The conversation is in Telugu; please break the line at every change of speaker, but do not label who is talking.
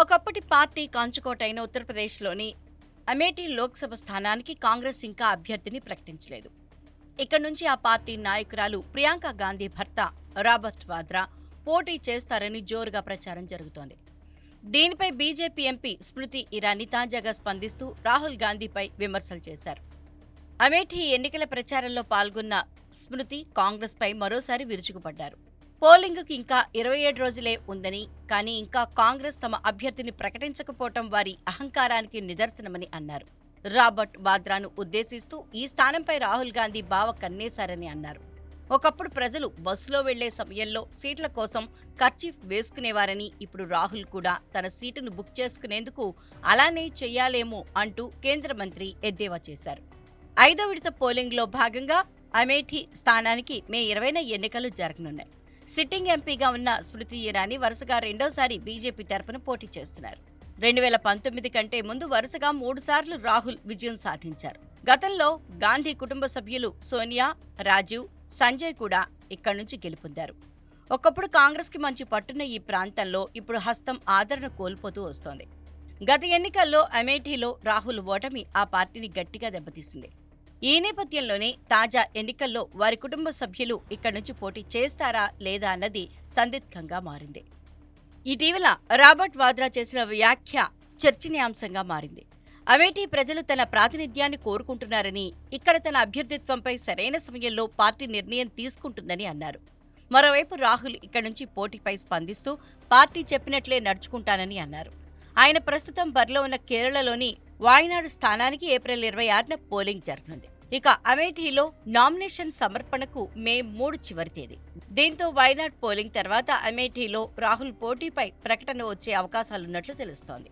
ఒకప్పటి పార్టీ కాంచుకోటైన ఉత్తరప్రదేశ్లోని అమేఠీ లోక్సభ స్థానానికి కాంగ్రెస్ ఇంకా అభ్యర్థిని ప్రకటించలేదు. ఇక్కడ నుంచి ఆ పార్టీ నాయకురాలు ప్రియాంక గాంధీ భర్త రాబర్ట్ వాద్రా పోటీ చేస్తారని జోరుగా ప్రచారం జరుగుతోంది. దీనిపై బీజేపీ ఎంపీ స్మృతి ఇరానీ తాజాగా స్పందిస్తూ రాహుల్ గాంధీపై విమర్శలు చేశారు. అమేఠీ ఎన్నికల ప్రచారంలో పాల్గొన్న స్మృతి కాంగ్రెస్పై మరోసారి విరుచుకుపడ్డారు. పోలింగ్కు ఇంకా ఇరవై ఏడు రోజులే ఉందని కానీ ఇంకా కాంగ్రెస్ తమ అభ్యర్థిని ప్రకటించకపోవటం వారి అహంకారానికి నిదర్శనమని అన్నారు. రాబర్ట్ వాద్రాను ఉద్దేశిస్తూ ఈ స్థానంపై రాహుల్ గాంధీ బావ కన్నేశారని అన్నారు. ఒకప్పుడు ప్రజలు బస్సులో వెళ్ళే సమయంలో సీట్ల కోసం కర్చీఫ్ వేసుకునేవారని ఇప్పుడు రాహుల్ కూడా తన సీటును బుక్ చేసుకునేందుకు అలానే చెయ్యాలేమో అంటూ కేంద్ర మంత్రి ఎద్దేవా చేశారు. ఐదో విడత పోలింగ్లో భాగంగా అమేఠీ స్థానానికి మే ఇరవైన ఎన్నికలు జరగనున్నాయి. సిట్టింగ్ ఎంపీగా ఉన్న స్మృతి ఇరానీ వరుసగా రెండోసారి బీజేపీ తరఫున పోటీ చేస్తున్నారు. రెండు వేల పంతొమ్మిది కంటే ముందు వరుసగా మూడుసార్లు రాహుల్ విజయం సాధించారు. గతంలో గాంధీ కుటుంబ సభ్యులు సోనియా రాజీవ్ సంజయ్ కూడా ఇక్కడి నుంచి గెలుపొందారు. ఒకప్పుడు కాంగ్రెస్కి మంచి పట్టున్న ఈ ప్రాంతంలో ఇప్పుడు హస్తం ఆదరణ కోల్పోతూ వస్తోంది. గత ఎన్నికల్లో అమేఠీలో రాహుల్ ఓటమి ఆ పార్టీని గట్టిగా దెబ్బతీసింది. ఈ నేపథ్యంలోనే తాజా ఎన్నికల్లో వారి కుటుంబ సభ్యులు ఇక్కడి నుంచి పోటీ చేస్తారా లేదా అన్నది సందిగ్ధంగా మారింది. ఇటీవల రాబర్ట్ వాద్రా చేసిన వ్యాఖ్య చర్చనీయాంశంగా మారింది. అమేఠీ ప్రజలు తన ప్రాతినిధ్యాన్ని కోరుకుంటున్నారని ఇక్కడ తన అభ్యర్థిత్వంపై సరైన సమయంలో పార్టీ నిర్ణయం తీసుకుంటుందని అన్నారు. మరోవైపు రాహుల్ ఇక్కడి నుంచి పోటీపై స్పందిస్తూ పార్టీ చెప్పినట్లే నడుచుకుంటానని అన్నారు. ఆయన ప్రస్తుతం బరిలో ఉన్న కేరళలోని వాయనాడు స్థానానికి ఏప్రిల్ ఇరవై ఆరున పోలింగ్ జరగనుంది. ఇక అమేఠీలో నామినేషన్ సమర్పణకు మే మూడు చివరి తేదీ. దీంతో వయనాడ్ పోలింగ్ తర్వాత అమేఠీలో రాహుల్ పోటీపై ప్రకటన వచ్చే అవకాశాలున్నట్లు తెలుస్తోంది.